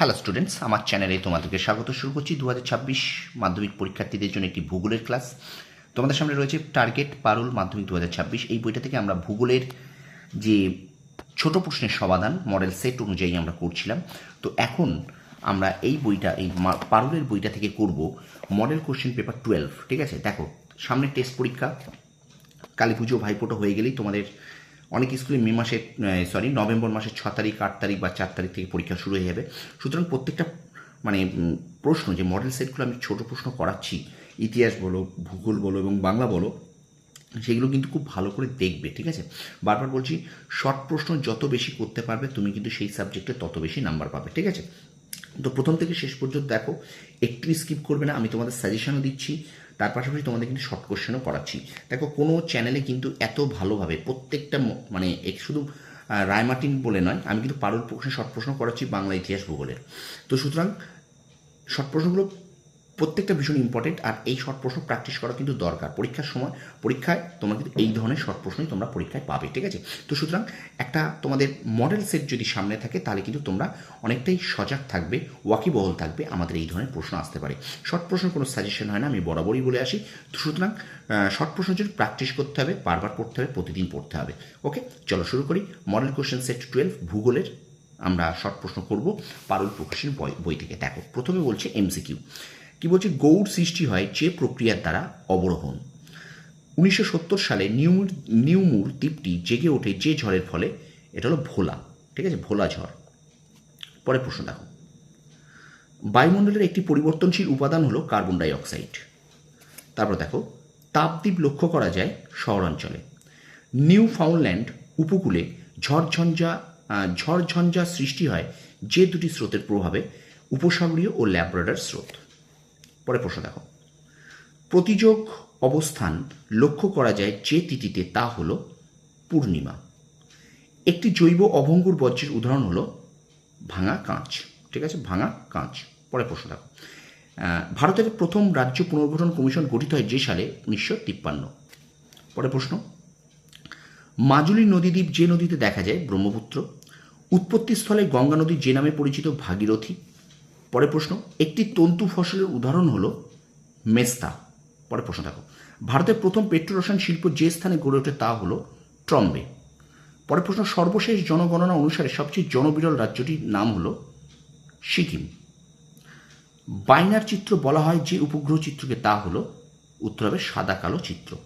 Hello students আমার চ্যানেলে তোমাদেরকে স্বাগত। শুরু করছি দু হাজার ছাব্বিশ মাধ্যমিক পরীক্ষার্থীদের জন্য একটি ভূগোলের ক্লাস তোমাদের সামনে রয়েছে টার্গেট পারুল মাধ্যমিক দু হাজার ছাব্বিশ। এই বইটা থেকে আমরা ভূগোলের যে ছোট প্রশ্নের সমাধান মডেল সেট অনুযায়ী আমরা করছিলাম। তো এখন আমরা এই বইটা, এই পারুলের বইটা থেকে করব মডেল কোশ্চেন পেপার টুয়েলভ ঠিক আছে? দেখো, সামনে টেস্ট পরীক্ষা। কালী পুজো, ভাইফোঁটা হয়ে গেলেই তোমাদের অনেক স্কুলে মে মাসের সরি নভেম্বর মাসের ছ তারিখ, আট তারিখ বা চার তারিখ থেকে পরীক্ষা শুরু হয়ে যাবে। সুতরাং প্রত্যেকটা মানে প্রশ্ন যে মডেল সেটগুলো আমি ছোট প্রশ্ন করাচ্ছি, ইতিহাস বলো, ভূগোল বলো এবং বাংলা বলো, সেগুলো কিন্তু খুব ভালো করে দেখবে, ঠিক আছে? বারবার বলছি শর্ট প্রশ্ন যত বেশি করতে পারবে, তুমি কিন্তু সেই সাবজেক্টে তত বেশি নাম্বার পাবে, ঠিক আছে? তো প্রথম থেকে শেষ পর্যন্ত দেখো, একটু স্কিপ করবে না, আমি তোমাদের সাজেশনও দিচ্ছি তার পাশাপাশি তোমাদের কিন্তু শর্ট কোশ্চেনও করাচ্ছি। দেখো, কোনো চ্যানেলে কিন্তু এত ভালোভাবে প্রত্যেকটা মানে এক- শুধু রায়মার্টিন বলে নয়, আমি কিন্তু পারুল প্রশ্নে শর্ট প্রশ্ন করাচ্ছি বাংলা ইতিহাস ভূগোলের। তো সুতরাং শর্ট প্রশ্নগুলো প্রত্যেকটা ভীষণ ইম্পর্টেন্ট আর এই শর্ট প্রশ্ন প্র্যাকটিস করা কিন্তু দরকার। পরীক্ষার সময়, পরীক্ষায় তোমরা কিন্তু এই ধরনের শর্ট প্রশ্নই তোমরা পরীক্ষায় পাবে, ঠিক আছে? তো সুতরাং একটা তোমাদের মডেল সেট যদি সামনে থাকে, তাহলে কিন্তু তোমরা অনেকটাই সজাগ থাকবে, ওয়াকিবহল থাকবে আমাদের এই ধরনের প্রশ্ন আসতে পারে। শর্ট প্রশ্ন কোনো সাজেশন হয় না, আমি বরাবরই বলে আসি। তো সুতরাং শর্ট প্রশ্ন যদি প্র্যাকটিস করতে হবে, বারবার পড়তে হবে, প্রতিদিন পড়তে হবে ওকে চলো শুরু করি। মডেল কোশ্চেন সেট টুয়েলভ ভূগোলের আমরা শর্ট প্রশ্ন করব, পারুল প্রকাশের বই বই থেকে দেখো, প্রথমে বলছে এমসিকিউ কি বলছে? গৌড় সৃষ্টি হয় যে প্রক্রিয়ার দ্বারা অবরোহণ। উনিশশো সত্তর সালে নিউমুর নিউমুর দ্বীপটি জেগে ওঠে যে ঝড়ের ফলে, এটা হলো ভোলা, ঠিক আছে? ভোলা ঝড়। পরে প্রশ্ন দেখো। বায়ুমণ্ডলের একটি পরিবর্তনশীল উপাদান হলো কার্বন ডাই অক্সাইড তারপর দেখো, তাপদ্বীপ লক্ষ্য করা যায় শহরাঞ্চলে। নিউ ফাউন্ডল্যান্ড উপকূলে ঝড়ঝঞ্ঝা ঝড়ঝঞ্ঝা সৃষ্টি হয় যে দুটি স্রোতের প্রভাবে, উপসাগরীয় ও ল্যাব্রাডার স্রোত। পরে প্রশ্ন দেখো। প্রতিযোগ অবস্থান লক্ষ্য করা যায় যে তিথিতে তা হলো পূর্ণিমা। একটি জৈব অভঙ্গুর বজ্রের উদাহরণ হলো ভাঙা কাঁচ, ঠিক আছে? ভাঙা কাঁচ। পরে প্রশ্ন দেখো। ভারতের প্রথম রাজ্য পুনর্গঠন কমিশন গঠিত হয় যে সালে? উনিশশো তিপ্পান্ন। পরে প্রশ্ন। মাজুলি নদীদ্বীপ যে নদীতে দেখা যায় ব্রহ্মপুত্র, উৎপত্তিস্থলে গঙ্গা নদী যে নামে পরিচিত ভাগীরথী পরে প্রশ্ন, একটি তন্তু ফসলের উদাহরণ হলো মেস্তা। পরে প্রশ্ন দেখো। ভারতের প্রথম পেট্রোরসায়ন শিল্প যে স্থানে গড়ে ওঠে তা হলো ট্রম্বে। পরে প্রশ্ন, সর্বশেষ জনগণনা অনুসারে সবচেয়ে জনবিরল রাজ্যটির নাম হলো সিকিম। বাইনার চিত্র বলা হয় যে উপগ্রহ চিত্রকে, তা হলো উত্তর হবে সাদা কালো চিত্র।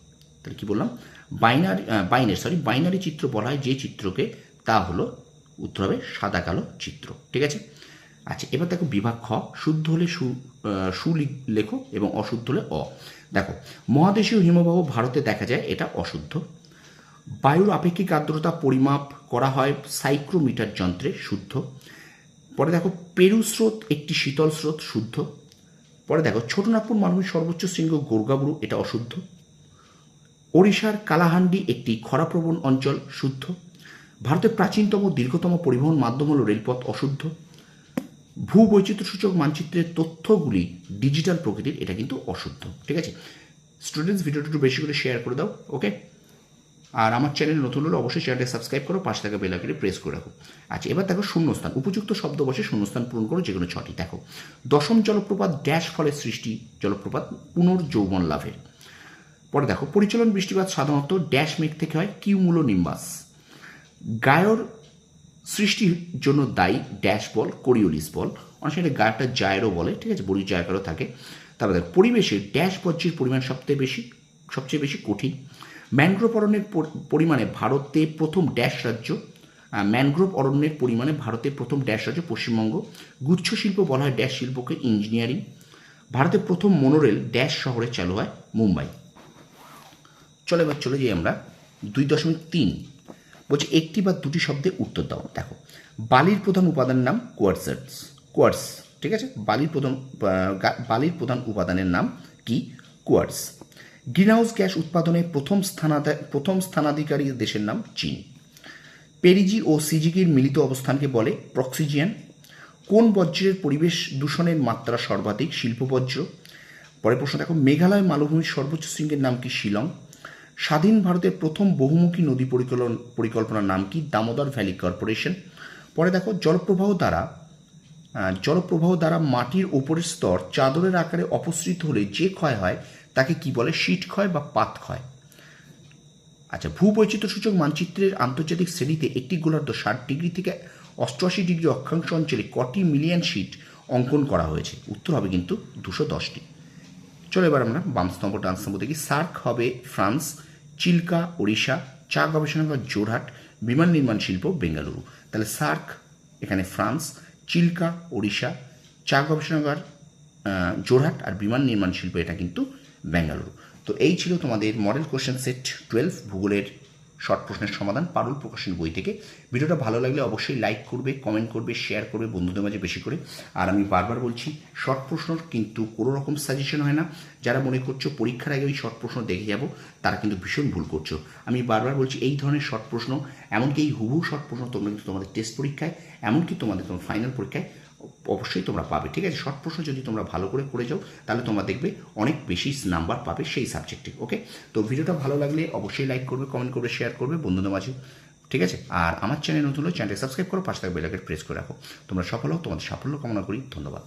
তাহলে কি বললাম? বাইনারি বাইনের সরি বাইনারি চিত্র বলা হয় যে চিত্রকে, তা হলো উত্তর হবে সাদা কালো চিত্র। ঠিক আছে? আচ্ছা এবার দেখো বিভাগ খ শুদ্ধ হলে সু আহ, সু লেখো এবং অশুদ্ধ হলে অ। দেখো মহাদেশীয় হিমবাহ ভারতে দেখা যায় এটা অশুদ্ধ। বায়ুর আপেক্ষিক আর্দ্রতা পরিমাপ করা হয় সাইক্রোমিটার যন্ত্রে শুদ্ধ। পরে দেখো পেরু স্রোত একটি শীতল স্রোত শুদ্ধ। পরে দেখো ছোটনাগপুর মালভূমির সর্বোচ্চ শৃঙ্গ গোর্গাবুরু এটা অশুদ্ধ। ওড়িশার কালাহান্ডি একটি খরাপ্রবণ অঞ্চল শুদ্ধ। ভারতের প্রাচীনতম দীর্ঘতম পরিবহন মাধ্যম হল রেলপথ অশুদ্ধ। ভূ বৈচিত্র্যসূচক মানচিত্রের তথ্যগুলি ডিজিটাল প্রকৃতির, এটা কিন্তু অশুদ্ধ, ঠিক আছে? স্টুডেন্টস ভিডিওটা একটু বেশি করে শেয়ার করে দাও ওকে আর আমার চ্যানেল নতুন হলে অবশ্যই চ্যানেলটা সাবস্ক্রাইব করো, পাশে থাকা বেল আইকনে প্রেস করে রাখো। আচ্ছা এবার দেখো শূন্যস্থান, উপযুক্ত শব্দ বসে শূন্যস্থান পূরণ করো যে কোনো ছটি। দেখো, দশম জলপ্রপাত ড্যাশ ফলের সৃষ্টি, জলপ্রপাত পুনর্যৌবন লাভের। পরে দেখো, পরিচালন বৃষ্টিপাত সাধারণত ড্যাশ মেঘ থেকে হয় কিউমুলো নিম্বাস। গায়র সৃষ্টির জন্য দায়ী ড্যাশ বল, কোরিওলিস বল। অনেক সময় গায়রটা জায়রও বলে, ঠিক আছে, বড়ি জায়গারও থাকে। তারপরে পরিবেশে ড্যাশ বজ্রের পরিমাণ সবচেয়ে বেশি সবচেয়ে বেশি কঠিন। ম্যানগ্রোভ অরণ্যের পরিমাণে ভারতে প্রথম ড্যাশ রাজ্য। ম্যানগ্রোভ অরণ্যের পরিমাণে ভারতে প্রথম ড্যাশ রাজ্য পশ্চিমবঙ্গ। গুচ্ছ শিল্প বলা হয় ড্যাশ শিল্পকে ইঞ্জিনিয়ারিং। ভারতে প্রথম মনোরেল ড্যাশ শহরে চালু হয় মুম্বাই। চলে এবার চলে যাই আমরা দুই দশমিক তিন বলছে, একটি বা দুটি শব্দে উত্তর দাও। দেখো, বালির প্রধান উপাদানের নাম কোয়ার্সার্স কোয়ার্স, ঠিক আছে? বালির প্রধান বালির প্রধান উপাদানের নাম কি? কোয়ার্স। গ্রিনহাউস গ্যাস উৎপাদনে প্রথম স্থানাধা, প্রথম স্থানাধিকারী দেশের নাম চীন। পেরিজি ও সিজিকির মিলিত অবস্থানকে বলে প্রক্সিজিয়ান। কোন বজ্রের পরিবেশ দূষণের মাত্রা সর্বাধিক? শিল্প বজ্র পরে প্রশ্ন, দেখো, মেঘালয় মালভূমির সর্বোচ্চ শৃঙ্গের নাম কি? শিলং। স্বাধীন ভারতের প্রথম বহুমুখী নদী পরিকল্পনা পরিকল্পনার নাম কি? Damodar valley corporation. পরে দেখো, জলপ্রবাহ দ্বারা জলপ্রবাহ দ্বারা মাটির ওপরের স্তর চাদরের আকারে অপসৃত হলে যে ক্ষয় হয়, তাকে কি বলে? শীত ক্ষয় বা পাত ক্ষয়। আচ্ছা ভূবৈচিত্র্য সূচক মানচিত্রের আন্তর্জাতিক শ্রেণীতে একটি গোলার্ধ ষাট ডিগ্রি থেকে অষ্টআশি ডিগ্রি অক্ষাংশ অঞ্চলে কটি মিলিয়ন শীট অঙ্কন করা হয়েছে? উত্তর হবে কিন্তু দুশো দশটি। চলো এবার আমরা বাম স্তম্ভ ডান স্তম্ভ দেখি। সার্ক হবে ফ্রান্স চিল্কা, ওড়িশা, চা গবেষণাগার, জোরহাট, বিমান নির্মাণ শিল্প, বেঙ্গালুরু। তাহলে সার্ক, এখানে ফ্রান্স, চিল্কা, ওড়িশা, চা গবেষণাগার জোরহাট আর বিমান নির্মাণ শিল্প, এটা কিন্তু বেঙ্গালুরু। তো এই ছিল তোমাদের মডেল কোশ্চেন সেট টুয়েলভ ভূগোলের শর্ট প্রশ্নের সমাধান পারুল প্রকাশন বই থেকে। ভিডিওটা ভালো লাগলে অবশ্যই লাইক করবে, কমেন্ট করবে, শেয়ার করবে বন্ধুদের মাঝে বেশি করে। আর আমি বারবার বলছি, শর্ট প্রশ্ন কিন্তু কোনো রকম সাজেশন হয় না। যারা মনে করছ পরীক্ষার আগে ওই শর্ট প্রশ্ন দেখে যাব, তারা কিন্তু ভীষণ ভুল করছ। আমি বারবার বলছি, এই ধরনের শর্ট প্রশ্ন, এমনকি এই হুবহু শর্ট প্রশ্ন তোমরা কিন্তু তোমাদের টেস্ট পরীক্ষায়, এমনকি তোমাদের তোমার ফাইনাল পরীক্ষায় অবশ্যই তোমরা পাবে, ঠিক আছে? শর্ট প্রশ্ন যদি তোমরা ভালো করে করে যাও, তাহলে তোমরা দেখবে অনেক বেশি নাম্বার পাবে সেই সাবজেক্টে ওকে তো ভিডিওটা ভালো লাগলে অবশ্যই লাইক করবে কমেন্ট করবে শেয়ার করবে, বন্ধুদের মাঝে ঠিক আছে? আর আমার চ্যানেল নতুন হলে চ্যানেলটি সাবস্ক্রাইব করো, পাশে থাকা বেলাকে প্রেস করে রাখো। তোমরা সফল হও, তোমাদের সাফল্য কামনা করি, ধন্যবাদ।